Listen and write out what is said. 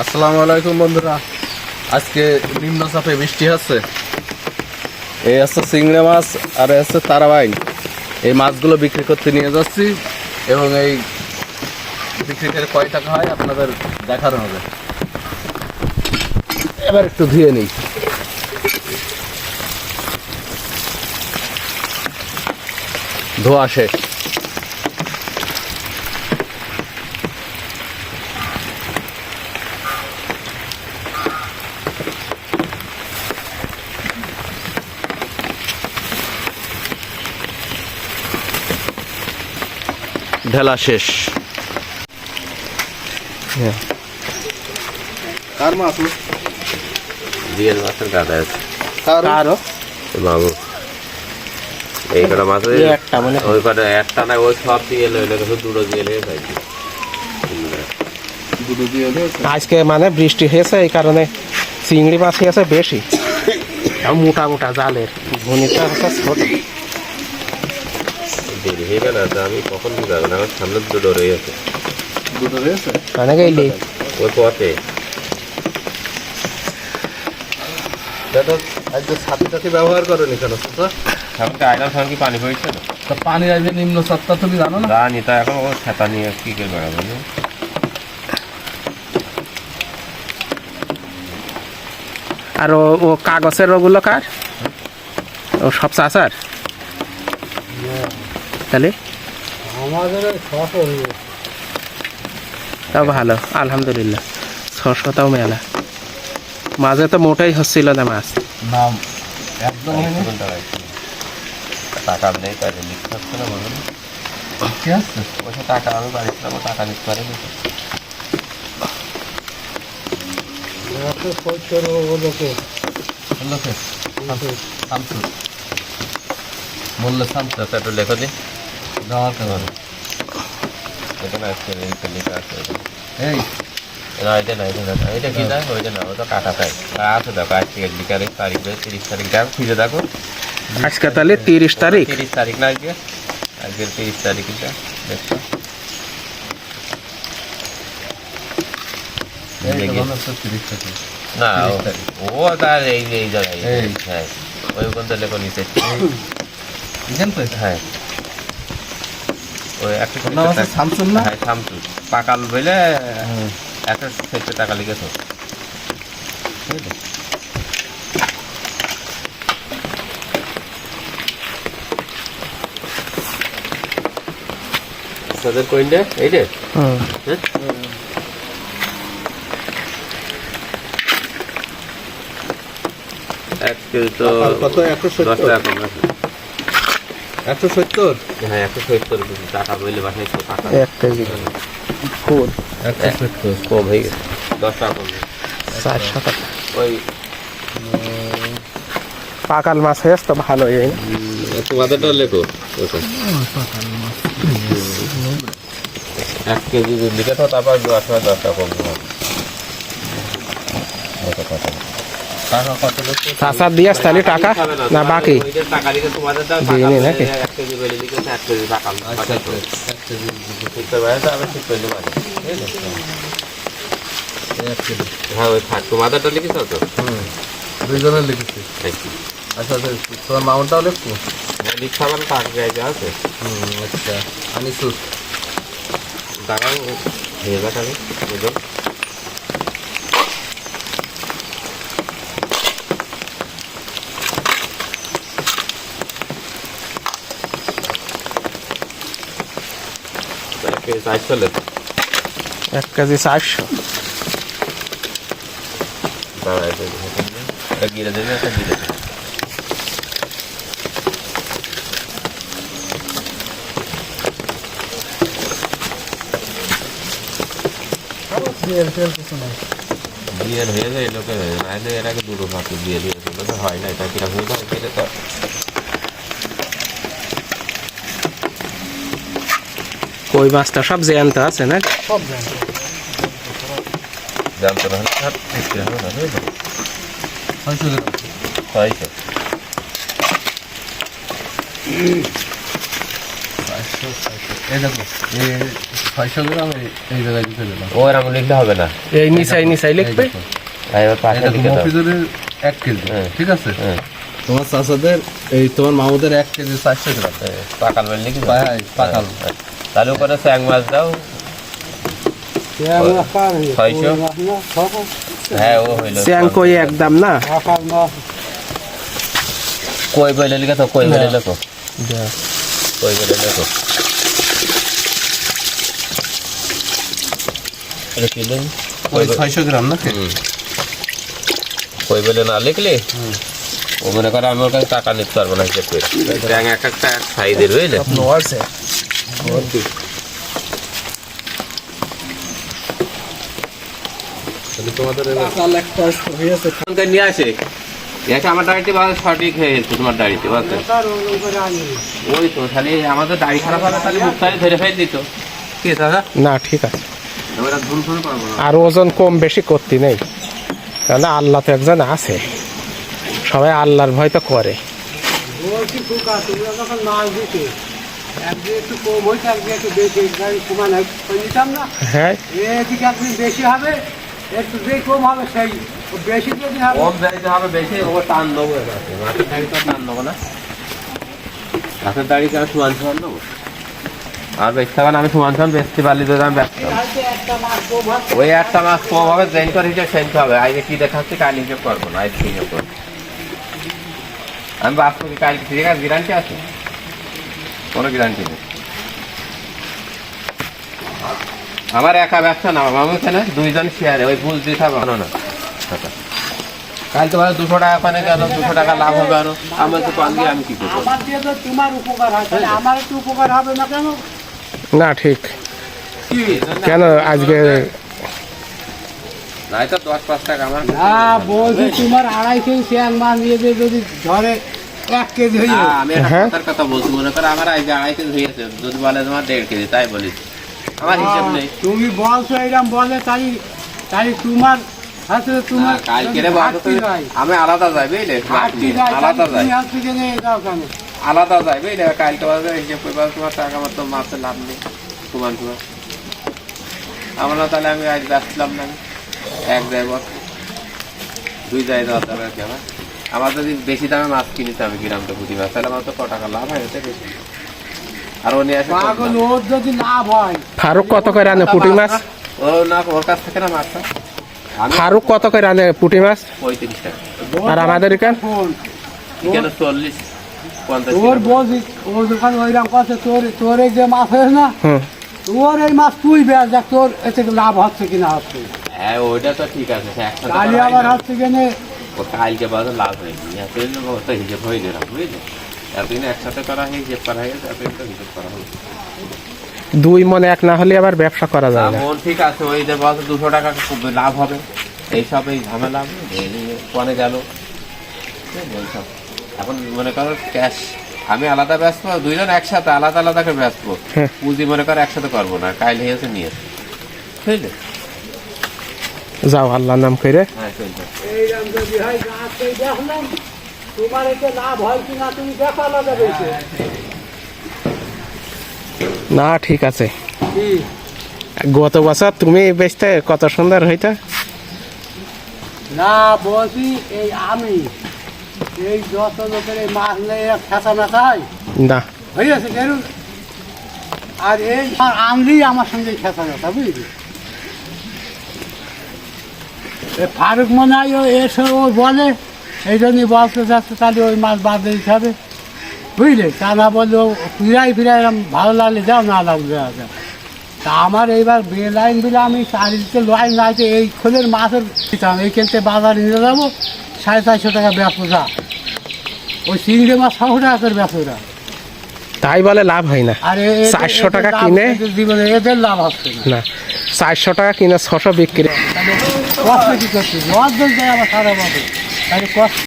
আসসালামু আলাইকুম বন্ধুরা। আজকে নিম্নচাপে বৃষ্টি হচ্ছে। এই হচ্ছে চিংড়ি মাছ আর হচ্ছে তারাবাইন। এই মাছগুলো বিক্রি করতে নিয়ে যাচ্ছি এবং এই বিক্রি করে কয় টাকা হয় আপনাদের দেখানো হবে। এবার একটু ধুয়ে নিই। ধোয়া শেষ। ঢেলা শেষ। কার মাছ জিএল মাছের গাদা আছে। কার? আরও বাবু। এই কটা মাছ একটা মানে ওই কটা একটা না ওই সব শুধু দুটো হয়ে পাইছি দিয়ে আজকে মানে বৃষ্টি হয়েছে এই কারণে চিংড়ি মাছ হয়েছে বেশি। মোটা মোটা জালের ভনিটা হচ্ছে ছোট। দেরি হয়ে গেল তো আমি কখন কি না আমার সামনে দুটো রয়ে আছে। দুটো গেলি ওই পথে। দাদা আজকে ছাতি টাতি ব্যবহার করেনি কেন? স্যার সামনে আইলাম সামনে কি পানি পড়ছে? না তা পানি আসবে নিম্ন চাপটা তুমি জানো না? জানি তা এখন ও ছাতা নিয়ে কি করে বেড়াবো আর ও ও কাগজের ওগুলো কার? ও সব চাষার তাহলে? তাও ভালো আলহামদুলিল্লাহ। ছশোটাও মেলা। মাঝে তো মোটাই হচ্ছিল না মাছ। নাম একদম? টাকা নেই তাই লিখতে না বলুন। টাকা আমি বাড়িতে টাকা নিতে বললে একটু লেখো দিন দেওয়ার কেন এখানে আজকে এইটা লেখা আছে এই। না এটা না এটা না এটা কি না। ওইটা না ওটা কাটা তাই আছে দেখো আজ থেকে বিকালে তারিখ তিরিশ তারিখ। দেখো খুঁজে দেখো। আজকে তাহলে তিরিশ তারিখ। তিরিশ তারিখ না আজকে? আজকের তিরিশ তারিখ এটা দেখি। না ও- তার এই এই জায়গায়। হ্যাঁ। ওই পর্যন্ত লেখো নিচে। হ্যাঁ। ওই আছে শামসুন না? হ্যাঁ পাকাল বলে টাকা লিখেছো। কইন্ডে এই রে হ্যাঁ? এক কেজি তো কত? একশো দশ সত্তর টাকা কম আছে। একশো সত্তর? হ্যাঁ একশো সত্তর টাকা বললে বাসায় একশো টাকা। এক কেজি। ফুল একশো সত্তর। কম হয়ে গেছে। দশ টাকা কম হয়েছে। টাকা। ওই পাকাল মাছ হয়েছে তো ভালো এই তোমাদেরটা লেখো। ওটা এক কেজি লিখে তো তারপর দশ টাকা দশ টাকা কম হবে লেখো কথা। টাকা না বাকি দিয়ে টাকা নাকি? এক কেজি বলে লিখেছে, এক কেজি আচ্ছা পাঠাতো। এক কেজি ঠিক করে ঠিক করে নেব। বুঝলে? হ্যাঁ ওই থাক তোমাদেরটা লিখেছ তো হুম দুইজনের লিখেছি আচ্ছা আচ্ছা তোমার মাউন্টটাও লিখব লিখা মানে টাকা জায়গা আছে হুম আচ্ছা আনিসুস দাঁড়াও খাবে বুঝো এক কেজি চারশো। বিয়ের হয়ে যায় লোকে নাহলে এর আগে দুটো ভাবতে বিয়ে তো হয় না, এটা কীরকম হয়ে যায় তো কই মাছটা সব জ্যান্ত আছে না? চারশো ছয়শো। এই নিচাই নিচাই লিখবে? এক কেজি হ্যাঁ। ঠিক আছে? হ্যাঁ। তোমার চাচাদের এই তোমার মামুদের এক কেজি চারশো গ্রাম। হ্যাঁ, পাকাল বেল লিখে হ্যাঁ, পাকাল। তাহলে উপরে স্যাং মাছ দাও। ছয়শো। হ্যাঁ ও হইল। চ্যাং কই একদম না? কই বেলে লিখে তো কই বেলে লেখো? কই বেলে লেখো? এটা কি লিখি? ওই ছয়শো গ্রাম নাকি? কই বেলে না লিখলে? ও মনে করে আমি ওর কাছে টাকা নিতে পারব না হিসেব করে। এক একটা এক সাইজের বুঝলে? তাহলে তোমাদের ওখানকার নিয়ে আসে। এসে আমার দাড়িতে বাস সঠিক হয়ে গেছে তোমার দাড়িতে বাসে ওই তো তাহলে আমাদের দাড়ি খারাপ হবে তাহলে মুখ ধরে ফেলে দিত। কি দাদা? না ঠিক আছে। আর ওজন কম বেশি করতে নেই। আল্লাহ তো একজন আছে। সবাই আল্লাহর ভয় তো করে। হয়। বেশি হবে একটু যেই কম হবে সেই বেশি হবে হবে বেশি টান দেবো টান দেবো না আমি সমান সমান দেবো? আর বেচতে পারেন আমি সমান পারলে তো আমি ব্যস্ত। ওই একটা মাছ কম হবে জেনকর হিসেবে সেনতে হবে। আজকে কি দেখাচ্ছে, কাল হিসেব করব, না আজকে হিসেব করব। আমি বাস্তব কাল ঠিক আছে গ্যারান্টি আছে। কোনো গ্যারান্টি নেই। আমার একা ব্যবসা না মামু কেন দুইজন শেয়ারে ওই ভুল দিতে হবে না টাকা। কাল তোমার দুশো টাকা পানে গেল দুশো টাকা লাভ হবে আরও আমার তো পান দিয়ে আমি কি করব? আমার দিয়ে তো তোমার উপকার হয় তাহলে আমার একটু উপকার হবে না কেন? না ঠিক। কেন আজকে নাই তো দশ পাঁচ টাকা আমার। না বলছি তোমার আড়াই কেজি শেয়ার মাছ নিয়ে যদি ধরে এক কেজি হয়ে যাবে আমি একটা হ্যাঁ। কথার কথা বলছি মনে করো আমার আজ আড়াই কেজি হয়েছে যদি বলে তোমার দেড় কেজি তাই বলি। আমার হিসাব নেই। তুমি বলছো এরকম বলে তাই তাই তোমার হাতে কালকে আমি আলাদা যাই বুঝলে? আলাদা যাই। আলাদা যাই বুঝলে? কালকে বাজে হিসেব করবে তোমার টাকা আমার তো মাসে লাভ নেই। তোমার তোমার। আমার না তাহলে আমি আজ ব্যস্তলাম না। এক যাই বস দুই যাই দেওয়ার দরকার কি আমার যদি বেশি দামে মাছ কিনিতে হবে গ্রামটা প্রতি মাছ তাহলে আমার তো ক টাকা লাভ হয়? ওতে বেশি। আর আসে যদি লাভ হয়। ফারুক কত করে আনে পুঁটি মাছ? ও না ওর কাছ থেকে না মাছটা ফারুক কত করে আনে পুঁটি মাছ? পঁয়ত্রিশ টাকা। আর আমাদের এখান? চল্লিশ তোর। ওর দোকান ওইরকম করছে তোর তোর এই যে মাছ হয়েছে না তোর এই মাছ তুই বেশ দেখ তোর এতে লাভ হচ্ছে কিনা হচ্ছে। হ্যাঁ ওইটা তো ঠিক আছে করা আবার না। হচ্ছে কিনে ও কালকে বাজার লাভ হয়নি এতদিন তো হিসেব হয়নি না বুঝলি এতদিন একসাথে করা হয় হিসেব করা হয়ে গেছে এতদিন তো হিসেব করা হয়েছে দুই মনে এক না হলে আবার ব্যবসা করা যায় না। মন ঠিক আছে ওই যে বলছে দুশো টাকা খুব লাভ হবে। এইসব এই ঝামেলা পরে গেল। এইসব এখন মনে করো ক্যাশ আমি আলাদা ব্যস্ত দুইজন একসাথে আলাদা আলাদা করে ব্যস্ত। হ্যাঁ। পুঁজি মনে করো একসাথে করব না কাইল হয়েছে নিয়ে বুঝলে? যাও আল্লাহর নাম করে হ্যাঁ হয় হয় না ঠিক আছে। কি গত বছর তুমি বেচতে কত সুন্দর হইতা? না বলছি এই আমি এই যত লোকের এই মাছ নেই খেসা মেথা হয় না। হয়েছে কেন আর এই আমলি আমার সঙ্গে খেসা মেথা বুঝলি? ফারুক মনে হয় এসে ও বলে এই জন্যই বলতে যাচ্ছে তাহলে ওই মাছ বাদ দিতে হবে। বুঝলে? তা না বললে ও ফিরাই ফিরাই ভালো লাগলে যাও না লাগলে যাও তা আমার এইবার বে লাইন দিলে আমি চারিদিকে লাইন লাইতে এই খোলের মাছের দিতাম থেকে বাজারে নিয়ে যাব সাড়ে চারশো টাকা ব্যবসা। ওই চিংড়ি মাছ ছশো টাকা করে ব্যবসা তাই বলে লাভ হয় না। 400 টাকা কিনে? এদের লাভ হচ্ছে না। চারশো টাকা কিনে ছশো বিক্রি কষ্ট কি করছে লস দিয়ে আমার সারা বাবু তাহলে কষ্ট